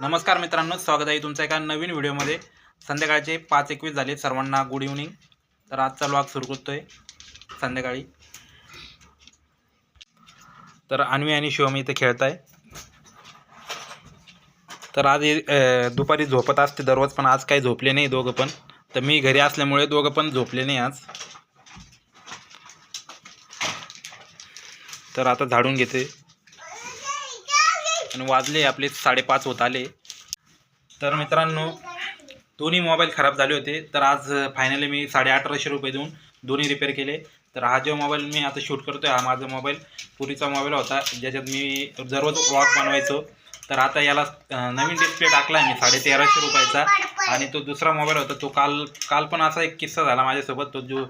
नमस्कार मित्रांनो स्वागत आहे तुमचं एका नवीन व्हिडिओमध्ये. संध्याकाळचे पाच एकवीस झाले सर्वांना गुड इव्हनिंग तर आजचा लॉग सुरू करतोय संध्याकाळी. तर अन्वी आणि शिवम इथे खेळत आहे. तर आज दुपारी झोपत असते दररोज पण आज काही झोपले नाही दोघं पण. तर मी घरी असल्यामुळे दोघं पण झोपले नाही आज. तर आता झाडून घेते. आणि वाजले आपले साडेपाच होत आले. तर मित्रांनो दोन्ही मोबाईल खराब झाले होते. तर आज फायनली मी साडे अठराशे रुपये देऊन दोन्ही रिपेअर केले. तर हा जो मोबाईल मी आता शूट करतो आहे हा माझा मोबाईल पुरीचा मोबाईल होता ज्याच्यात मी दररोज व्लॉग बनवायचो. तर आता याला नवीन डिस्प्ले टाकला आहे मी साडे तेराशे रुपयाचा. आणि तो दुसरा मोबाईल होता तो काल काल पण असा एक किस्सा झाला माझ्यासोबत. तो जो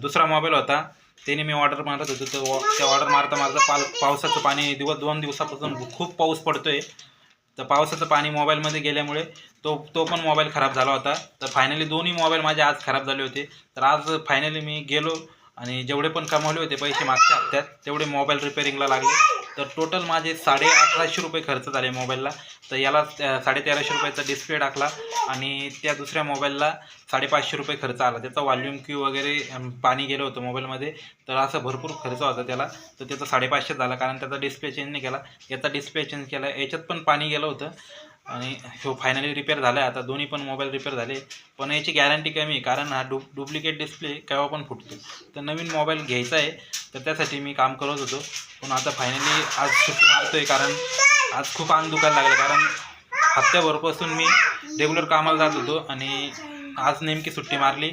दुसरा मोबाईल होता त्याने मी ऑर्डर मारत होतो. तर त्या ऑर्डर मारता मारता पाल पावसाचं पाणी दिवस दोन दिवसापासून खूप पाऊस पडतोय. तर पावसाचं पाणी मोबाईलमध्ये गेल्यामुळे तो तो पण मोबाईल खराब झाला होता. तर फायनली दोन्ही मोबाईल माझे आज खराब झाले होते. तर आज फायनली मी गेलो. आणि जेवढे पण कमावले होते पैसे मागच्या हप्त्यात तेवढे मोबाईल रिपेअरिंगला लागले. तर टोटल माझे साडे अठराशे रुपये खर्च झाले मोबाईलला तर याला साडेतेराशे साडे तेराशे रुपयाचा डिस्प्ले टाकला आणि त्या दुसऱ्या मोबाईलला साडेपाचशे रुपये खर्च आला. त्याचा वॉल्यूम क्यू वगैरे पाणी गेलं होतं मोबाईलमध्ये तर असं भरपूर खर्च होता त्याला. तर त्याचा साडेपाचशे झाला कारण त्याचा डिस्प्ले चेंज नाही केला. याचा डिस्प्ले चेंज केला. याच्यात पण पाणी गेलं होतं. आणि हो फायनली रिपेअर झाला आहे आता दोन्ही पण मोबाईल रिपेअर झाले. पण याची गॅरंटी कमी आहे. कारण हा डु डुप्लिकेट डिस्प्ले केव्हा पण फुटतो. तर नवीन मोबाईल घ्यायचा आहे. तर त्यासाठी मी काम करत होतो. पण आता फायनली आज सुट्टी मारतो आहे कारण आज खूप अंग दुखायला लागलं. कारण हप्त्याभरपासून मी रेग्युलर कामाला जात होतो. आणि आज नेमकी सुट्टी मारली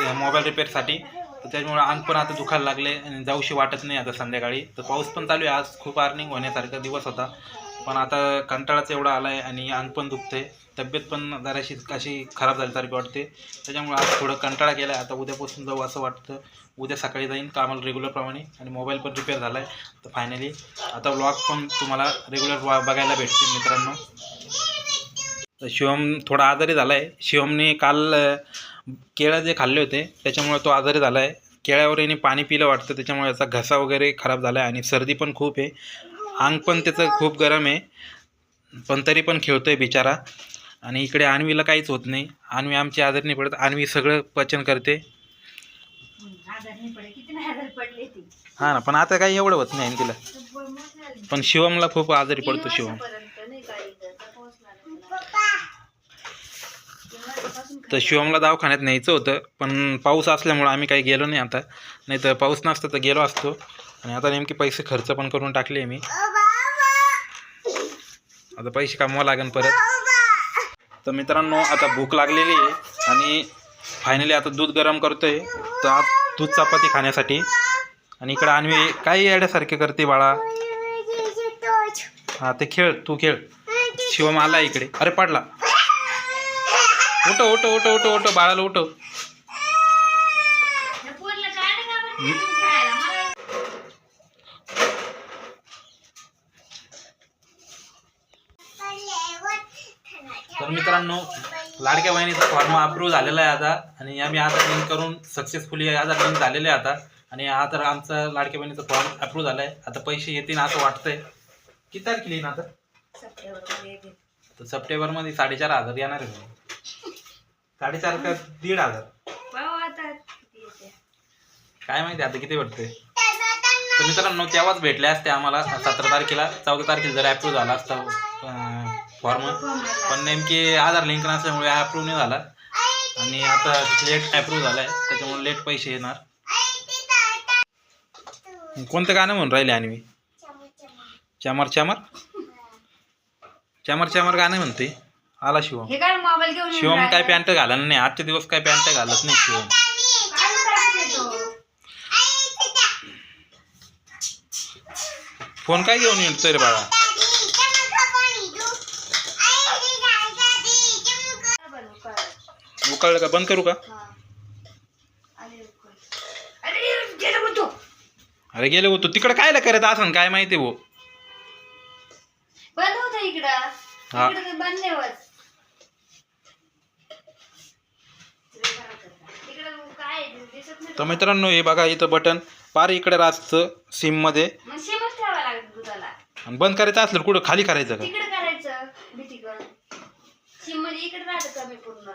मोबाईल रिपेअरसाठी तर त्याच्यामुळे अंग पण आता दुखायला लागले. आणि जाऊशी वाटत नाही आता संध्याकाळी. तर पाऊस पण चालू आहे. आज खूप अर्निंग होण्यासारखा दिवस होता. पण आता कंटाळाच एवढा आला आहे आणि अंग पण दुखतंय. तब्येत पण जराशी अशी खराब झाल्यासारखी वाटते. त्याच्यामुळे आज थोडं कंटाळा केला आहे आता उद्यापासून जाऊ असं वाटतं. उद्या सकाळी जाईन कामाला रेग्युलरप्रमाणे आणि मोबाईल पण रिपेअर झाला आहे तर फायनली आता व्लॉग पण तुम्हाला रेग्युलर बघायला भेटते मित्रांनो. तर शिवम थोडा आजारी झाला आहे शिवमने काल केळं जे खाल्ले होते त्याच्यामुळे तो आजारी झाला आहे केळ्यावर याने पाणी पिलं वाटतं. त्याच्यामुळे याचा घसा वगैरे खराब झाला आहे आणि सर्दी पण खूप आहे. अंग पण त्याचं खूप गरम आहे. पण तरी पण खेळतोय बिचारा. आणि इकडे आणवीला काहीच होत नाही. अन्वी आमची आदर नाही पडत. आणवी सगळं पचन करते. हां ना पण आता काही एवढं होत नाही तिला. पण शिवमला खूप आजारी पडतो शिवम नाही काही तर शिवमला दवाखान्यात न्यायचं होतं पण पाऊस असल्यामुळं आम्ही काही गेलो नाही आता. नाही तर पाऊस नसतं तर गेलो असतो. आणि आता नेमके पैसे खर्च पण करून टाकले मी. आता पैसे कामावं लागेल परत. तर मित्रांनो आता भूक लागलेली आहे. आणि फायनली आता दूध गरम करतोय. तर आज दूध चपाती खाण्यासाठी. आणि इकडं आणवी काही येड्यासारखे करते बाळा. हा ते खेळ तू खेळ. शिवम आला इकडे. अरे पडला. उठो उठो उठो उठो उठो बाळाला उठो. तर मित्रांनो लाडक्या बहिणीचा फॉर्म अप्रूव्ह झालेला आहे आता. आणि आम्ही आता लिंक करून सक्सेसफुली आता लिंक झालेले आहे आता. आणि हा तर आमचा लाडक्या बहिणीचा फॉर्म अप्रूव्ह झाला आहे आता पैसे येतील असं वाटतंय. किती तारखेला येईन आता? तर सप्टेंबरमध्ये साडेचार हजार येणार आहे. साडेचार का दीड हजार. काय माहिती आता किती भेटते तर मित्रांनो तेव्हाच भेटले असते आम्हाला. सतरा तारखेला चौदा तारखेला जर अप्रूव्ह झाला असता फॉर्म पण नेमकी आधार लिंक नसल्यामुळे अप्रूव्ह नाही झाला. आणि आता लेट अप्रूव्ह झाला आहे त्याच्यामुळे लेट पैसे येणार. कोणतं गाणं म्हणून राहिले आणि मी? चामर चामर? चामर चामर गाणं म्हणते आला शिवम हे काय मोबाईल घेऊन येऊन शिवम काय राहिला? पॅन्ट घालणार नाही आजचे दिवस काय पॅन्ट घालत नाही शिवम काय? फोन काय घेऊन येतोय रे बाळा. उकळलं का बंद करू का हा. उकळ. अरे गेलं मग तो अरे गेले होतो तिकडे काय करत असं काय माहिती भाऊ बंद होतं इकडं हा. इकडं बंद नाही होत तिकडं काय आहे? दिसत नाही तर मित्रांनो हे बघा इथं बटन. पार इकडे राहतं सिममध्ये. मग शेमच ठेवावं लागेल दुधाला. आणि बंद करायचं असलं कुठं? खाली करायचं का? तिकडे करायचं भीती करून सिममध्ये इकडे राहतं कमी पूर्ण.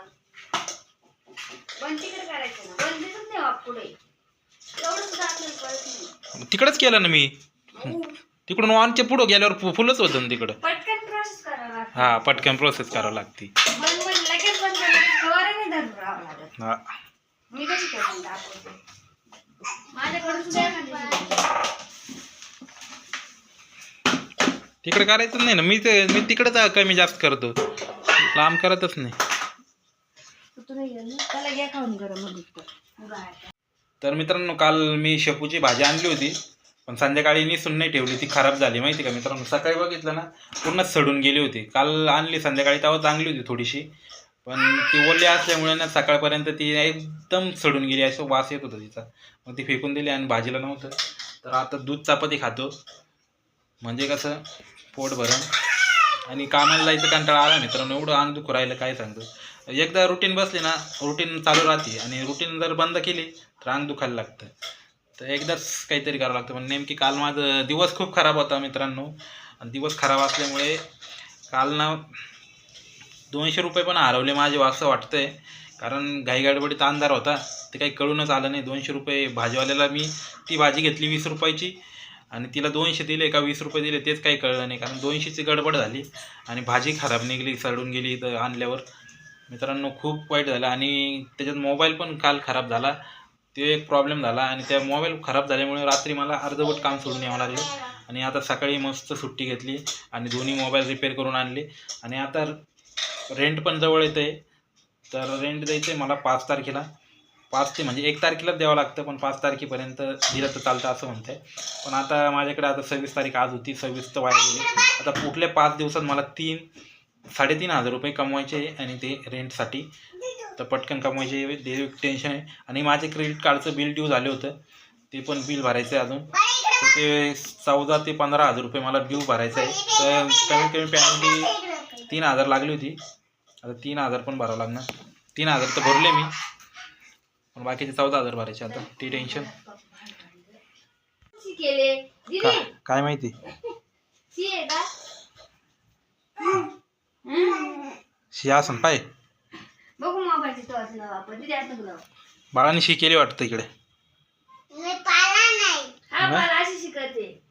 बंद तिकडे करायचं ना. बंद दिसत नाही बाप पुढे. एवढं सुद्धा आपल्याला कळत नाही. तिकडंच केलं ना मी. तिकडून ऑनच्या पुढं गेल्यावर फु- फुलच होतं ना तिकडं. पटकन प्रोसेस करावं लागतं. हा पटकन प्रोसेस करावं लागते. बंदमध्ये लगेच बंद करायचं फवारा नाही धरून राहावं लागत. हा. मी कशी करून दाखवते माझ्याकडून सुद्धा एखादी तिकडे करायचं नाही ना. मी ते मी तिकडंच कमी जास्त करतो. लांब करतच नाही. तू नाही गेलं. त्याला घ्या खाऊन गरम मग गाय तर मित्रांनो काल मी शेपूची भाजी आणली होती पण संध्याकाळी निसून नाही ठेवली. ती खराब झाली. माहिती का मित्रांनो? सकाळी बघितलं ना पूर्णच सडून गेली होती. काल आणली संध्याकाळी तेव्हा चांगली होती थोडीशी. पण ती ओली असल्यामुळे ना सकाळपर्यंत ती एकदम सडून गेली असं वास येत होता तिचा. मग ती फेकून दिली आणि भाजीला नव्हतं. तर आता दूध चपाती खातो. म्हणजे कसं पोट भरण आणि कामाला जायचं कंटाळा आला मित्रांनो एवढं अंग दुखू राहिलं काय सांगतो एकदा रुटीन बसली ना रुटीन चालू राहते. आणि रुटीन जर बंद केली तर अंग दुखायला लागतं. तर एकदाच काहीतरी करावं लागतं. पण नेमकी काल माझं दिवस खूप खराब होता मित्रांनो. आणि दिवस खराब असल्यामुळे काल ना दोनशे रुपये पण हरवले माझे असं वाटतंय. कारण घाईगाडबडीत अंधार होता ते काही कळूनच आलं नाही. दोनशे रुपये भाजीवाल्याला मी ती भाजी घेतली वीस रुपयाची आणि तिला दोनशे दिले का वीस रुपये दिले तेच काही कळलं नाही. कारण दोनशेची गडबड झाली आणि भाजी खराब निघली सडून गेली इथं आणल्यावर. मित्रांनो खूप वाईट झालं आणि त्याच्यात मोबाईल पण काल खराब झाला. ते एक प्रॉब्लेम झाला आणि त्या मोबाईल खराब झाल्यामुळे रात्री मला अर्धवट काम सोडून यावं लागलं. आणि आता सकाळी मस्त सुट्टी घेतली आणि दोन्ही मोबाईल रिपेअर करून आणले. आणि आता रेंट पण जवळ येतं. आहे तर रेंट द्यायचं आहे मला पाच तारखेला. पाच ते म्हणजे एक तारखेलाच द्यावं लागतं पण पाच तारखेपर्यंत दिलं तर चालतं असं म्हणतंय. पण आता माझ्याकडे आता सव्वीस तारीख आज होती सव्वीस तर वाया गेली. आता पुढल्या पाच दिवसात मला तीन साडेतीन हजार रुपये कमवायचे आहे आणि ते रेंटसाठी तर पटकन कमवायचे ते टेन्शन आहे. आणि माझे क्रेडिट कार्डचं बिल ड्यू झालं होतं. ते पण बिल भरायचं आहे अजून. तर ते चौदा ते पंधरा हजार रुपये मला ड्यू भरायचं आहे तर कमीत कमी पॅनल्टी तीन हजार लागली होती. आता तीन हजार पण भरावं लागणार. तीन हजार तर भरले मी. पण बाकीचे चौदा हजार भरायचे आता. ती टेन्शन का काय माहिती? शी असं पाय. बघू असला वापर बाळाने शी केली वाटतं इकडे. हा अशी शिकवते.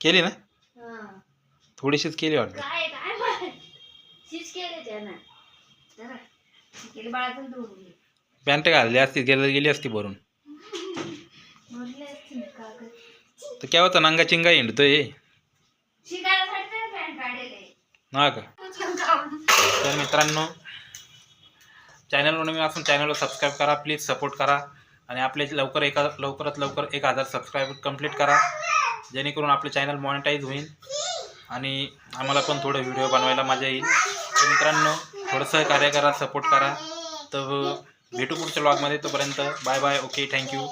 केली ना? हा. थोडीशीच केली वाटतं. काय काय? पॅन्ट घालली असती गेली गेली असती भरून. म्हटलं असतील का गं? तर केव्हाचा नंगा चिंगा हिंडतोय तर ना का? तर मित्रांनो चॅनलवर मी असून चॅनलला सबस्क्राईब करा प्लीज सपोर्ट करा आणि आपले लवकर एका लवकरात लवकर एक हजार सबस्क्राईब कंप्लीट करा. जेणेकरून आपलं चॅनल मॉनिटाईज होईल आणि आम्हाला पण थोडं व्हिडिओ बनवायला मजा येईल. तर मित्रांनो थोडं सहकार्य करा सपोर्ट करा. तर भेटू पुढच्या ब्लॉगमध्ये तोपर्यंत बाय बाय ओके थँक्यू